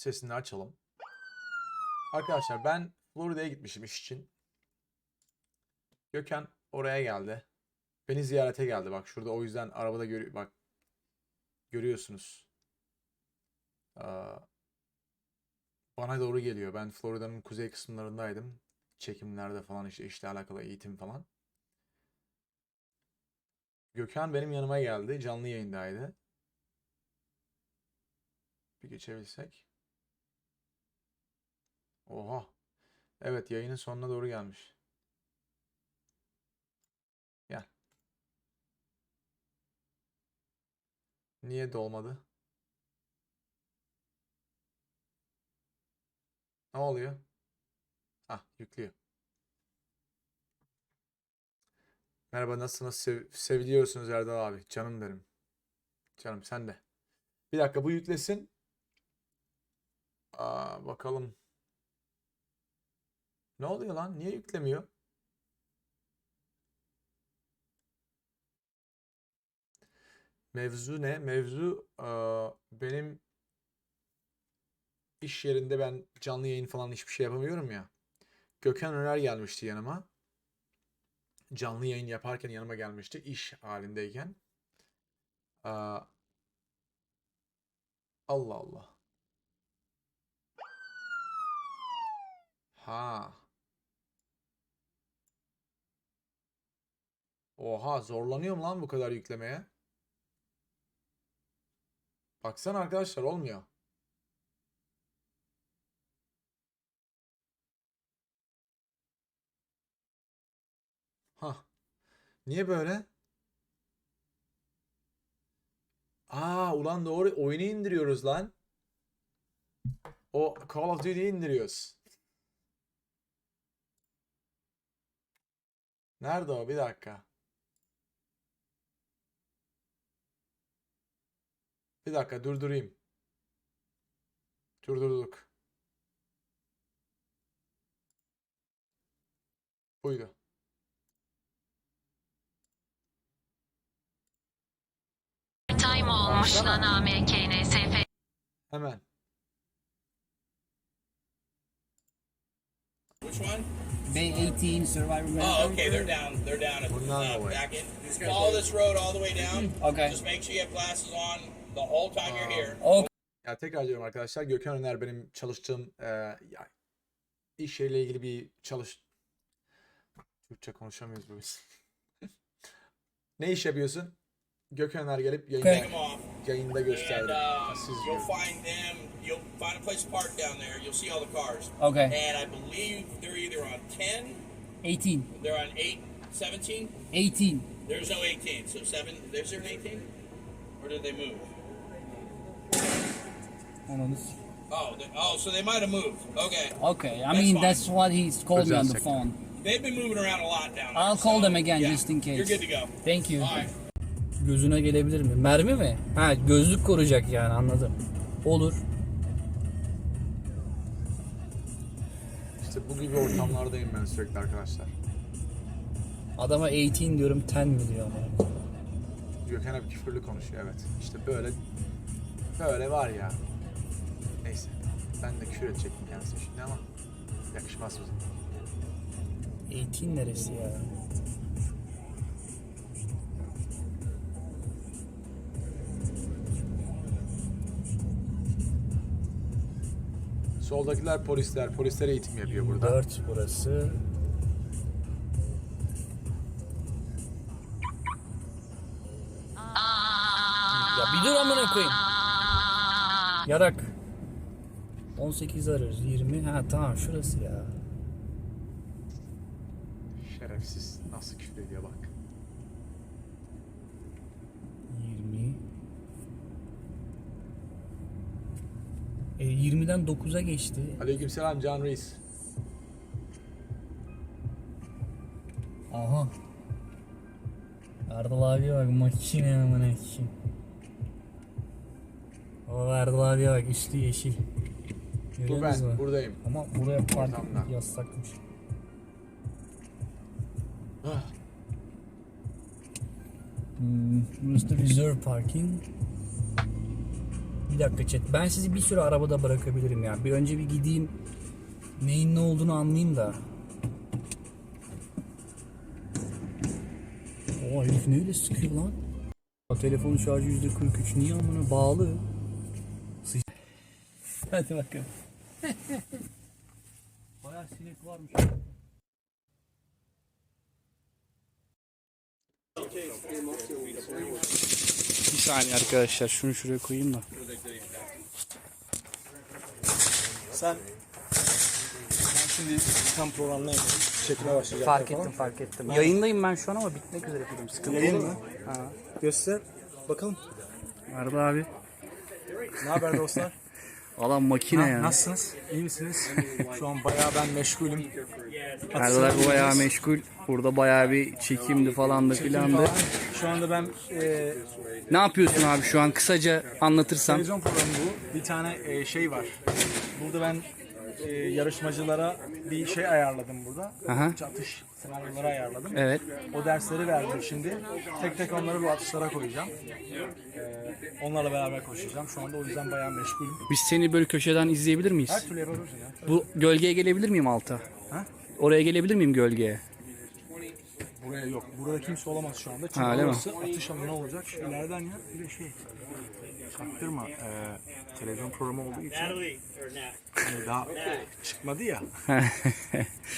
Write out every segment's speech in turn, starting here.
sesini açalım. Arkadaşlar ben Florida'ya gitmişim iş için. Gökhan oraya geldi. Beni ziyarete geldi. Bak şurada o yüzden arabada görüyor bak görüyorsunuz. Aa, bana doğru geliyor. Ben Florida'nın kuzey kısımlarındaydım. Çekimlerde falan işte işle alakalı eğitim falan. Gökhan benim yanıma geldi. Canlı yayındaydı. Bir geçebilsek. Oha. Evet yayının sonuna doğru gelmiş. Gel. Niye dolmadı? Ne oluyor? Ah yüklüyor. Merhaba nasılsınız? Sev seviliyorsunuz Erdal abi. Canım benim. Canım sen de. Bir dakika bu yüklesin. Aa, bakalım. Ne oluyor lan? Niye yüklemiyor? Mevzu ne? Mevzu aa, benim iş yerinde ben canlı yayın falan hiçbir şey yapamıyorum ya. Gökhan Öner gelmişti yanıma. Canlı yayın yaparken yanıma gelmişti iş halindeyken. Aa, Allah Allah. Ha. Oha zorlanıyorum lan bu kadar yüklemeye. Baksana arkadaşlar olmuyor. Ha. Niye böyle? Aa ulan doğru oyunu indiriyoruz lan. O Call of Duty'yi indiriyoruz. Nerede o? Bir dakika. Bir dakika durdurayım. Durdurduk. Buydu. Time olmuş lan AMKNSF. Hemen. Which one? Bay 18 Survivor Grand Oh, okay. They're down. They're down at Bundan uh, back in. Follow this road all the way down. Okay. Just make sure you have glasses on the whole time you're here. Okay. Ya tekrar diyorum arkadaşlar Gökhan Öner benim çalıştığım e, ya, iş yeriyle ilgili bir çalış Türkçe konuşamıyoruz bu biz. ne iş yapıyorsun? Gökhan Öner gelip yayında, off. yayında And gösterdi. uh, Siz you'll find them. You'll find a place to park down there. You'll see all the cars. Okay. And I believe they're either on 10, 18. they're on 8, 17. 18. There's no 18. So 7, there's there an 18? Or did they move? Hold on. this- Oh, they, oh, so they might have moved. Okay. Okay. I That's mean, fine. that's what he's called me on the phone. They've been moving around a lot down there. I'll call so, them again yeah, just in case. You're good to go. Thank you. All right. Gözüne gelebilir mi? Mermi mi? Ha gözlük koruyacak yani anladım. Olur. İşte bu gibi ortamlardayım ben sürekli arkadaşlar. Adama 18 diyorum 10 mi diyor ama. Gökhan hep küfürlü konuşuyor evet. İşte böyle böyle var ya. Neyse. Ben de küfür edecektim kendisi şimdi ama yakışmaz bize. 18 neresi ya? Soldakiler polisler. Polisler eğitim yapıyor burada. 4 burası. Ya bir dur amına koyayım. Yarak. 18 ararız 20. Ha tamam şurası ya. Şerefsiz. Nasıl küfür ediyor bak. 20. E, 20'den 9'a geçti. Aleykümselam Can Reis. Aha. Erdal abiye bak makine amına koyayım. O Erdal abiye bak üstü yeşil. Görüyorsunuz ben. mu? Buradayım. Ama buraya park Ortamda. etmek yasakmış. Ah, Hmm, burası da reserve parking. Bir dakika chat. Ben sizi bir süre arabada bırakabilirim ya. Bir önce bir gideyim. Neyin ne olduğunu anlayayım da. Oo herif neyle sıkıyor lan? Telefonun şarjı %43. Niye amına bağlı? Hadi bakalım. Bayağı sinek varmış. Bir saniye arkadaşlar şunu şuraya koyayım da. Sen ben şimdi tam programdayım. Çekime başlayacağım. Fark ettim fark ettim. Yayındayım ben şu an ama bitmek üzere film. Sıkıntı Yayın mı? Ha. Göster. Bakalım. Merhaba abi. Ne haber dostlar? Valla makine ya. Nasılsınız? İyi misiniz? Şu an bayağı ben meşgulüm. Merhaba abi bayağı meşgul. Burada bayağı bir çekimdi falan da filandı. Şu anda ben e, Ne yapıyorsun abi şu an kısaca anlatırsan. televizyon programı bu. Bir tane e, şey var. Burada ben e, yarışmacılara bir şey ayarladım burada. Aha. Atış senaryoları ayarladım. Evet. O dersleri verdim şimdi. Tek tek onları bu atışlara koyacağım. E, onlarla beraber koşacağım. Şu anda o yüzden bayağı meşgulüm. Biz seni böyle köşeden izleyebilir miyiz? Her türlü yapabilirsin ya. Bu gölgeye gelebilir miyim alta? Ha? Oraya gelebilir miyim gölgeye? Buraya yok. Burada kimse olamaz şu anda. Çünkü Ha, öyle mi? orası atış alanı olacak. İleriden ya bir de şey. Çaktırma. Ee, televizyon programı olduğu için hani daha çıkmadı ya.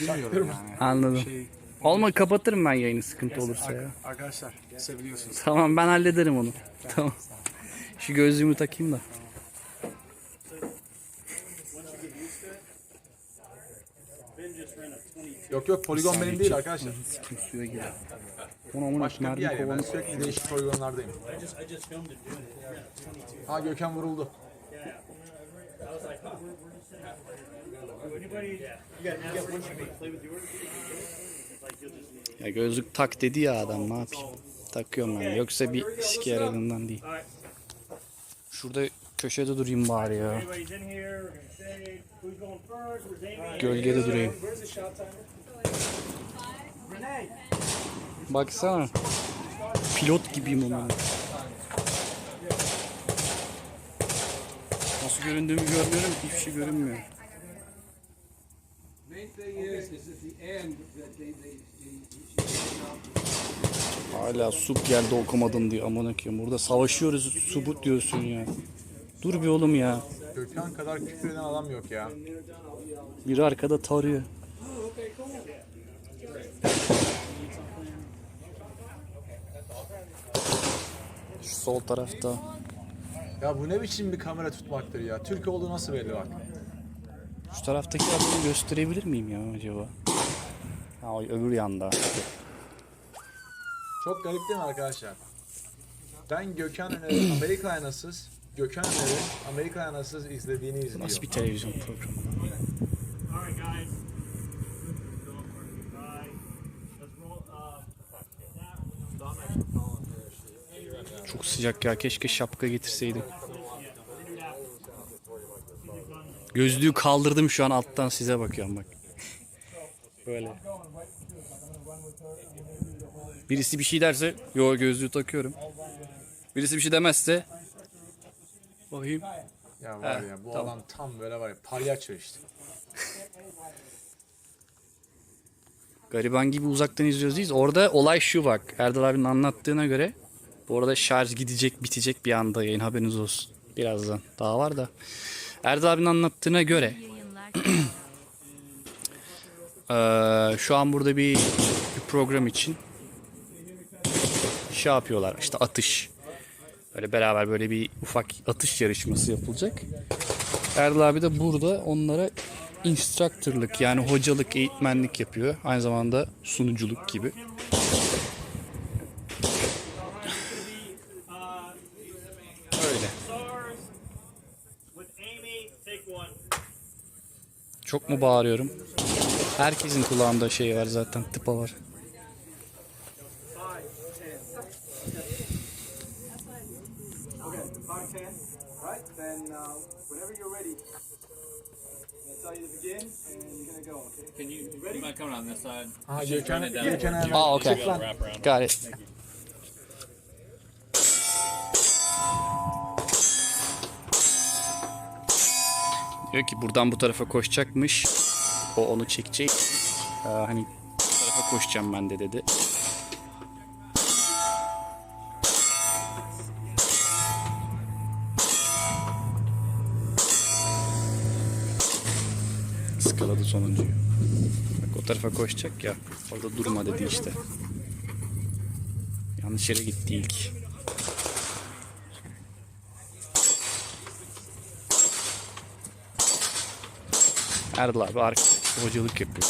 Bilmiyorum yani. Anladım. Şey, Olma kapatırım ben yayını sıkıntı olursa ya. Arkadaşlar seviyorsunuz. Tamam ben hallederim onu. Tamam. Şu gözlüğümü takayım da. Yok yok poligon benim değil arkadaşlar. Suya girer. Başka bir yer ya. Ben sürekli değişik poligonlardayım. Ha Gökhan vuruldu. Ya gözlük tak dedi ya adam ne yapayım. Takıyorum ben. Yoksa bir sik yaradığından değil. Şurada köşede durayım bari ya. Gölgede durayım. Baksana. Pilot gibiyim ama. Nasıl göründüğümü görmüyorum ki hiçbir şey görünmüyor. Hala sub geldi okumadın diyor amına koyayım. Burada savaşıyoruz subut diyorsun ya. Dur bir oğlum ya. Gökhan kadar küfür eden adam yok ya. Biri arkada tarıyor. Sol tarafta. Ya bu ne biçim bir kamera tutmaktır ya. Türk olduğu nasıl belli bak. Şu taraftaki adamı gösterebilir miyim ya acaba? Ha o öbür yanda. Çok garip değil mi arkadaşlar? Ben Gökhan Öner'i Amerika Aynasız, Gökhan Öner'i Amerika Aynasız izlediğini izliyor. Nasıl bir televizyon programı? All right, guys. Right. Let's roll. Uh, Çok sıcak ya. Keşke şapka getirseydim. Gözlüğü kaldırdım şu an alttan size bakıyorum bak. Böyle. Birisi bir şey derse, yo gözlüğü takıyorum. Birisi bir şey demezse, bakayım. Ya var Heh, ya bu tamam. adam tam böyle var ya palyaço işte. Gariban gibi uzaktan izliyoruz değil. Orada olay şu bak. Erdal abinin anlattığına göre bu arada şarj gidecek bitecek bir anda yayın haberiniz olsun. Birazdan. Daha var da. Erdal abinin anlattığına göre şu an burada bir, bir program için şey yapıyorlar. İşte atış. Böyle beraber böyle bir ufak atış yarışması yapılacak. Erdal abi de burada onlara instructorlık yani hocalık, eğitmenlik yapıyor. Aynı zamanda sunuculuk gibi. Çok mu bağırıyorum? Herkesin kulağında şey var zaten, tıpa var. Part 10, right? Then uh, whenever you're ready, I'll tell you to begin and you're gonna go, okay? Can you, might come this side? Lan. Wrap around. Got it. Diyor ki buradan bu tarafa koşacakmış. O onu çekecek. Ee, hani bu tarafa koşacağım ben de dedi. Iskaladı sonuncuyu. Bak o tarafa koşacak ya. Orada durma dedi işte. Yanlış yere gitti ilk. Erdal abi arkadaş hocalık yapıyor.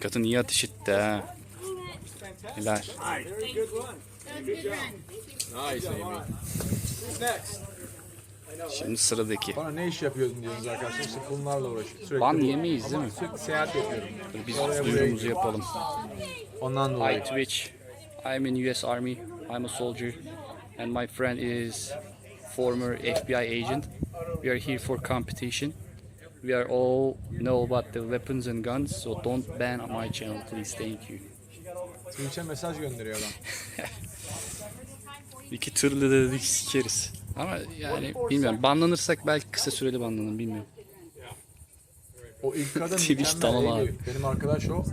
Kadın iyi ateş etti ha. Helal. Şimdi sıradaki. Bana ne iş yapıyordun diyorsunuz arkadaşlar. İşte bunlarla uğraşıyorum. Sürekli Ban yemeyiz değil mi? Sürekli seyahat yapıyorum. Biz Oraya buraya duyurumuzu yapalım. Ondan Hi dolayı. Twitch. I'm in US Army. I'm a soldier. And my friend is former FBI agent. We are here for competition. We are all know about the weapons and guns, so don't ban my channel, please. Thank you. Twitch'e mesaj gönderiyor adam. İki türlü de dedik sikeriz. Ama yani bilmiyorum. Banlanırsak belki kısa süreli banlanırım bilmiyorum. O ilk kadın Twitch mükemmel. tamam Eylül. abi. Benim arkadaş o.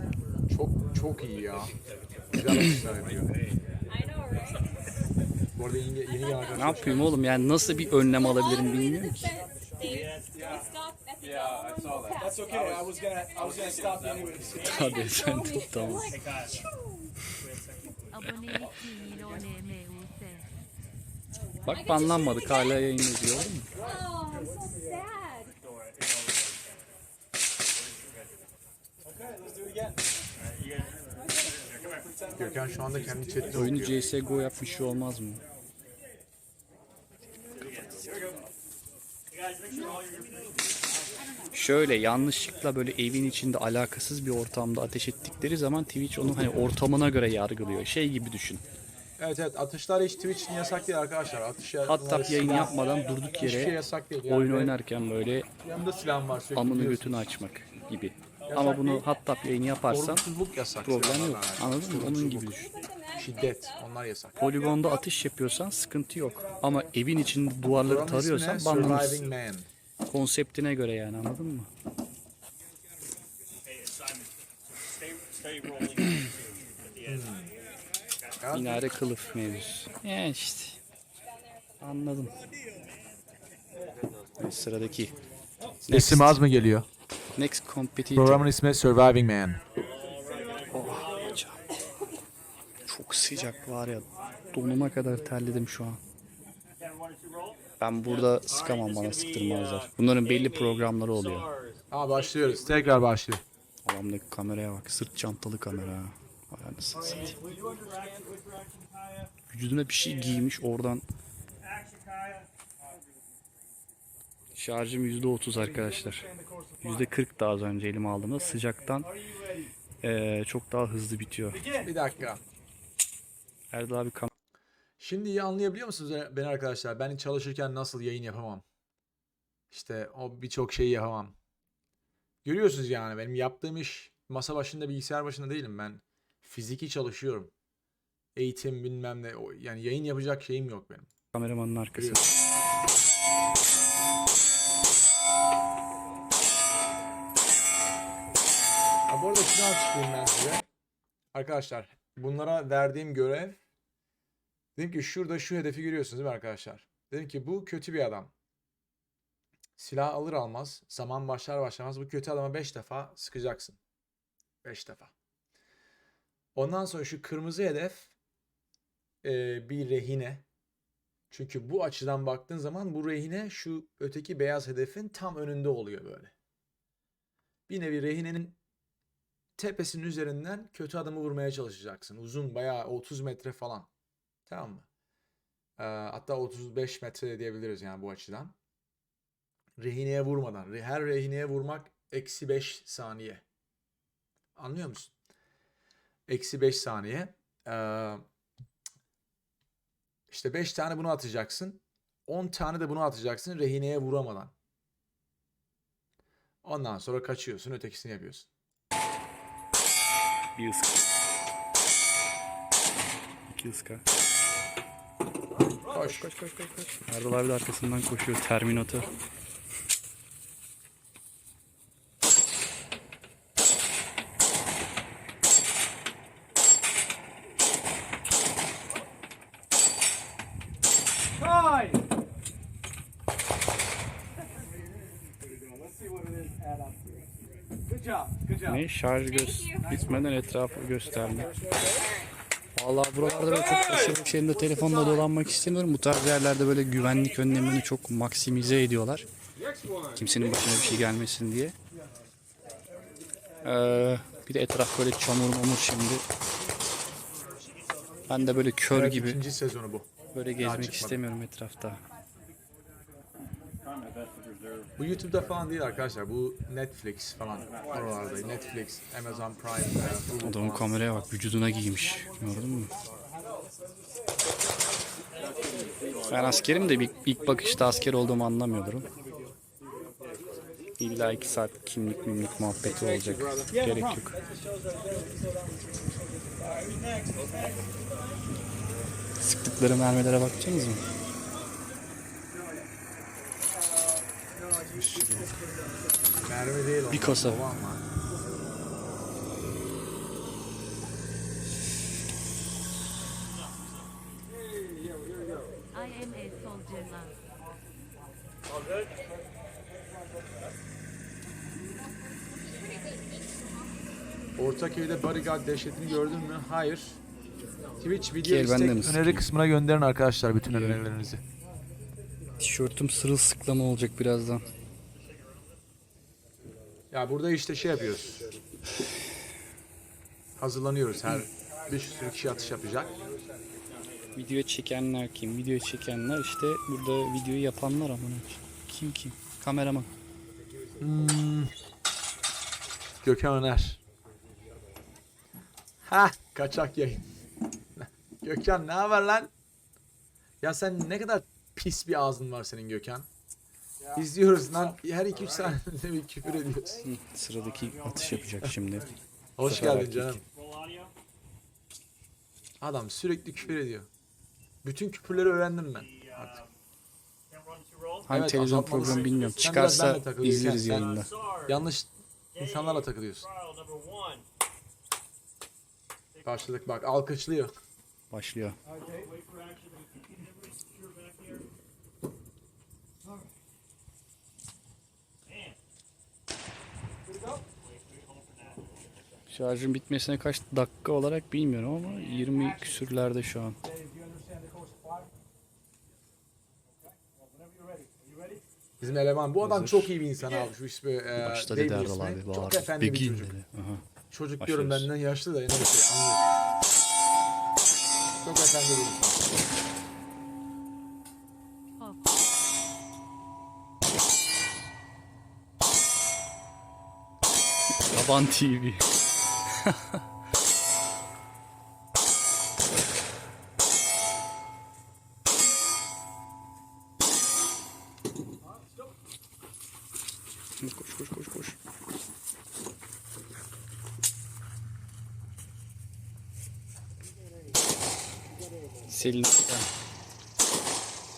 Çok çok iyi ya. Güzel atışlar yapıyor. Bu arada yeni, yeni arkadaşlar. Ne yapayım oğlum yani nasıl bir önlem alabilirim bilmiyorum ki. That's okay. I was gonna, I was gonna stop you anyways. Hadi efendim tamam. Bak banlanmadık hala yayın ediyor mu? Gökhan şu anda kendi chat'te Oyunu. CSGO yapmış şey olmaz mı? Şöyle yanlışlıkla böyle evin içinde alakasız bir ortamda ateş ettikleri zaman Twitch onu hani ortamına göre yargılıyor. Şey gibi düşün. Evet evet atışlar hiç Twitch için yasak değil arkadaşlar. Atış Hatta yayın silah- yapmadan durduk Hiçbir şey yere yasak değil. Yani oyun oynarken böyle Yanımda silahım var sürekli. amını götünü açmak gibi. Ama bunu hatta yayını yaparsan yasak. problem yok. Anladın mı? Onun gibi düşün. Şiddet onlar yasak. Poligonda atış yapıyorsan sıkıntı yok. Ama evin içinde duvarları tarıyorsan banlanırsın. Konseptine göre yani anladın mı? Ya, Minare kılıf mevzusu. Yani işte. Anladım. Ve Sıradaki. Next, İsim az mı geliyor? next competitor. Programın ismi Surviving Man. Oh, hocam. Çok sıcak var ya. Donuma kadar terledim şu an. Ben burada sıkamam bana sıktırmazlar. Bunların belli programları oluyor. Aa başlıyoruz. Tekrar başlıyor. Adamdaki kameraya bak. Sırt çantalı kamera. Anasını satayım. Vücuduna bir şey giymiş oradan. Şarjım %30 arkadaşlar. %40 daha az önce elime aldığımda. Sıcaktan eee, çok daha hızlı bitiyor. Bir dakika. Erdal abi kam- Şimdi iyi anlayabiliyor musunuz beni arkadaşlar? Ben çalışırken nasıl yayın yapamam? İşte o birçok şeyi yapamam. Görüyorsunuz yani benim yaptığım iş masa başında bilgisayar başında değilim ben. Fiziki çalışıyorum. Eğitim bilmem ne. Yani yayın yapacak şeyim yok benim. kameramanın arkası. Ha, bu arada şunu açıklayayım ben size. Arkadaşlar bunlara verdiğim görev dedim ki şurada şu hedefi görüyorsunuz değil mi arkadaşlar? Dedim ki bu kötü bir adam. Silah alır almaz zaman başlar başlamaz bu kötü adama 5 defa sıkacaksın. 5 defa. Ondan sonra şu kırmızı hedef e, bir rehine. Çünkü bu açıdan baktığın zaman bu rehine şu öteki beyaz hedefin tam önünde oluyor böyle. Bir nevi rehinenin tepesinin üzerinden kötü adamı vurmaya çalışacaksın. Uzun bayağı 30 metre falan. Tamam mı? Ee, hatta 35 metre diyebiliriz yani bu açıdan. Rehineye vurmadan. Her rehineye vurmak eksi 5 saniye. Anlıyor musun? Eksi 5 saniye. Ee, işte 5 tane bunu atacaksın. 10 tane de bunu atacaksın rehineye vuramadan. Ondan sonra kaçıyorsun, ötekisini yapıyorsun. Bir ıskı. Thank you Ska. Koş. Koş koş koş koş. Erdal abi de arkasından koşuyor. Terminator. Ne şarj göz bitmeden etrafı gösterdi. Vallahi buralarda böyle çok aşırı şeyimde telefonla dolanmak istemiyorum. Bu tarz yerlerde böyle güvenlik önlemini çok maksimize ediyorlar. Kimsenin başına bir şey gelmesin diye. Ee, bir de etraf böyle çamur mamur şimdi. Ben de böyle kör Evet, gibi ikinci sezonu bu. böyle gezmek istemiyorum etrafta. Bu YouTube'da falan değil arkadaşlar. Bu Netflix falan. Oralarda. Netflix, Amazon Prime, e, Hulu Adamın falan. kameraya bak vücuduna giymiş. Gördün mü? Ben askerim de ilk bakışta asker olduğumu anlamıyordur. İlla iki saat kimlik mimlik muhabbeti olacak. Gerek yok. Sıktıkları mermilere bakacaksınız mı? Mermi değil Bir kasa. kovan var. I am a soldier now. Ortaköy'de bodyguard dehşetini gördün mü? Hayır. Twitch video Gel, istek öneri kısmına gönderin arkadaşlar bütün önerilerinizi. Tişörtüm sırılsıklam olacak birazdan. Ya burada işte şey yapıyoruz. Hazırlanıyoruz. Her bir sürü kişi atış yapacak. Video çekenler kim? Video çekenler işte burada videoyu yapanlar ama kim kim? Kameraman. Gökhan Öner. Ha, kaçak yayın. Gökhan ne haber lan? Ya sen ne kadar pis bir ağzın var senin Gökhan. İzliyoruz lan. Her 2-3 saniyede bir küfür ediyorsun. Hı, Sıradaki atış yapacak şimdi. Hoş sefer geldin erkek. canım. Adam sürekli küfür ediyor. Bütün küfürleri öğrendim ben artık. Hangi Evet, televizyon programı bilmiyorum. Sen biraz Çıkarsa benle takıl, izleriz sen- yayında. Yanlış insanlarla takılıyorsun. Başladık bak alkışlıyor. Başlıyor. Wait for action. Everybody secure back here. Man. Şarjın bitmesine kaç dakika olarak bilmiyorum ama 20 küsürlerde şu an. Bizim eleman bu adam Hazır. çok iyi bir insan abi şu ismi. E, Başta dedi Erdal ismi? abi. Çok efendi bir Begin çocuk. dedi. Aha. Çocuk diyorum Başlıyoruz. benden yaşlı da yine bir şey anlıyor. Çok efendi bir insan. Yaban TV. Koş koş koş koş. Selin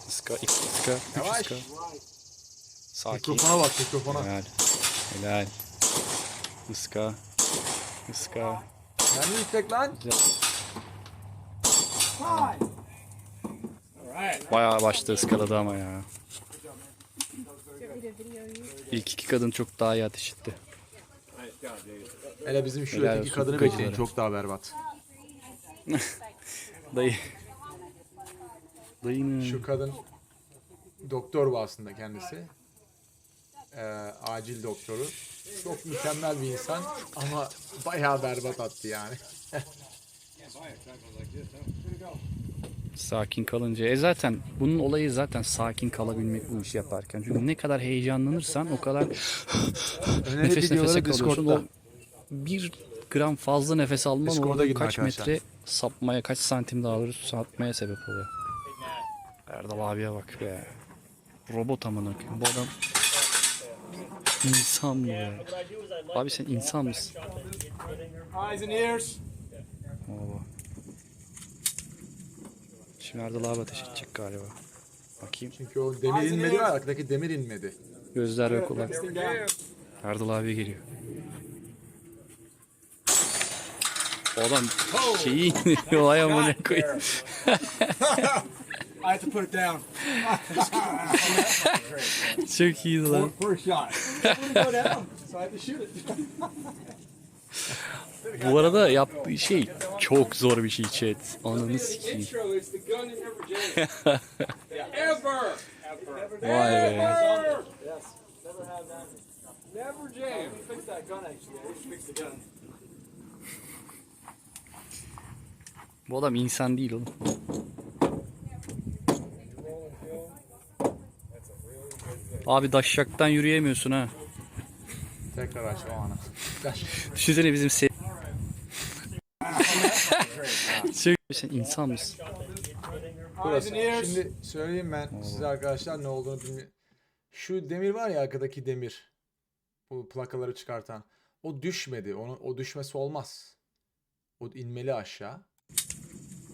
Iska. İki Iska, üç. Iska. Sakin. Mikrofona bak mikrofona. Helal. Helal. Iska. Iska. Kendi yüksek lan. Bayağı başta ıskaladı ama ya. İlk iki kadın çok daha iyi ateş etti. Hele bizim şu Helal öteki olsun kadını kocacılara. bekleyin çok daha berbat. Dayı. Dayının. Şu kadın doktor bu aslında kendisi. Ee, acil doktoru. Çok mükemmel bir insan ama bayağı berbat attı yani. Sakin kalınca. E zaten bunun olayı zaten sakin kalabilmek bu işi yaparken. Çünkü ne kadar heyecanlanırsan o kadar nefes nefese kalıyorsun. O bir gram fazla nefes alman Discord'a kaç arkadaşlar. metre sapmaya, kaç santim daha doğrusu sapmaya sebep oluyor. Erdal abiye bak be. Robot amına koyayım. Bu adam insan mı ya? Abi sen insan mısın? Eyes and ears. Baba. Şimdi Erdal abi ateş edecek galiba. Bakayım. Çünkü o demir inmedi var. Arkadaki demir inmedi. Gözler ve kulak. Erdal abi geliyor. O adam şeyi vay amına koyayım. I have to put it down. Çok iyiydi lan. First shot. Go down, so I had to shoot it. Bu arada yaptığı şey çok zor bir şey chat. Ananı sikeyim. Vay be. Ever. Yes. Never have that. Never jam. Fix that gun actually. I should fix the gun. Bu adam insan değil oğlum. Abi daşşaktan yürüyemiyorsun ha. Tekrar aç o anı. Düşünsene bizim se... Çok- Sen insan mısın? Burası. Şimdi söyleyeyim ben size arkadaşlar ne olduğunu bilmiyorum. Şu demir var ya arkadaki demir. Bu plakaları çıkartan. O düşmedi. Onu, o düşmesi olmaz. O inmeli aşağı.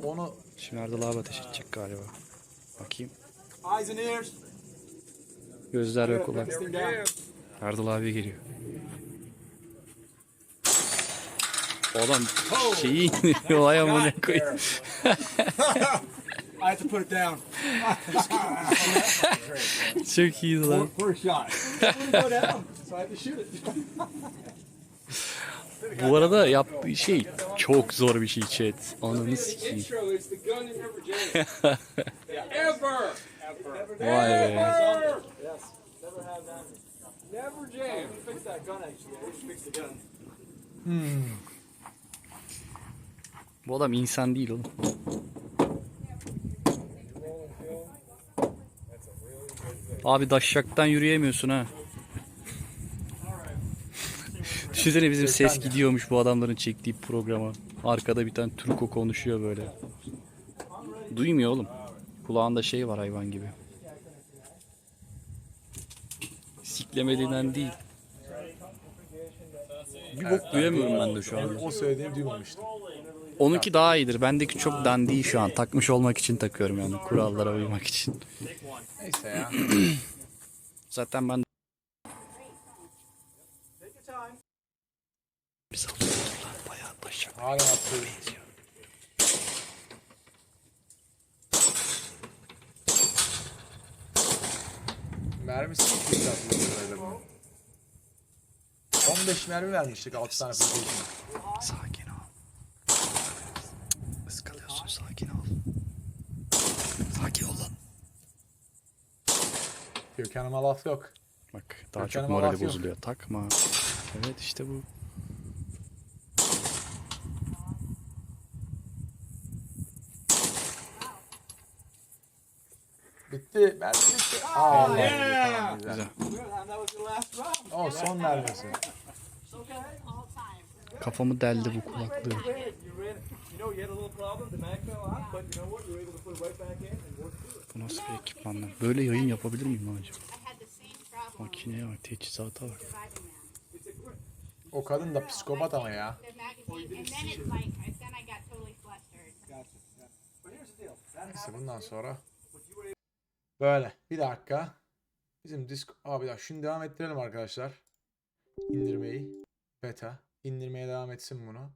Onu Şimdi Erdal abi ateş edecek galiba. Bakayım. Eyes and ears. Gözler ve kulak. Fix thing down. Erdal abi geliyor. O adam şeyi vay amına koyayım. I have to put it down. Çok iyiydi lan. First shot. It wouldn't go down, so I had to shoot it. Bu arada yaptığı şey çok zor bir şey chat. Ananı sikeyim. Vay be. Never have that. Never jam. Fix that gun actually. I should fix the gun. Bu adam insan değil oğlum. Abi daşşaktan yürüyemiyorsun ha. Düşünsene bizim ses gidiyormuş bu adamların çektiği programa. Arkada bir tane Turko konuşuyor böyle. Duymuyor oğlum. Kulağında şey var hayvan gibi. Siklemediğinden değil. Bir bok duyamıyorum ben de şu anda. o söylediğini duymamıştım. Onunki daha iyidir. Bendeki çok dandiği şu an. Takmış olmak için takıyorum yani. Kurallara uymak için. Neyse ya. Zaten ben biz alıyoruz lan bayağı taşak. Hala atıyor. Mermisi atıyor bu? 15 mermi vermiştik 6 tane için. Sakin ol. Iskalıyorsun sakin ol. Sakin ol lan. Gökhan'ıma laf yok. Bak daha çok Gökhan'ıma morali laf yok. bozuluyor. Takma. Evet işte bu. Bitti. Mermi bitti. Aa, tamam, güzel. Güzel. O son mermisi. Kafamı deldi bu kulaklığı. Bu nasıl bir ekipman lan? Böyle yayın yapabilir miyim acaba? Makineye bak, teçhizata bak. O kadın da psikopat ama ya. Neyse bundan sonra böyle. Bir dakika. Bizim disk... Abi ya şunu devam ettirelim arkadaşlar. İndirmeyi. Beta. İndirmeye devam etsin bunu.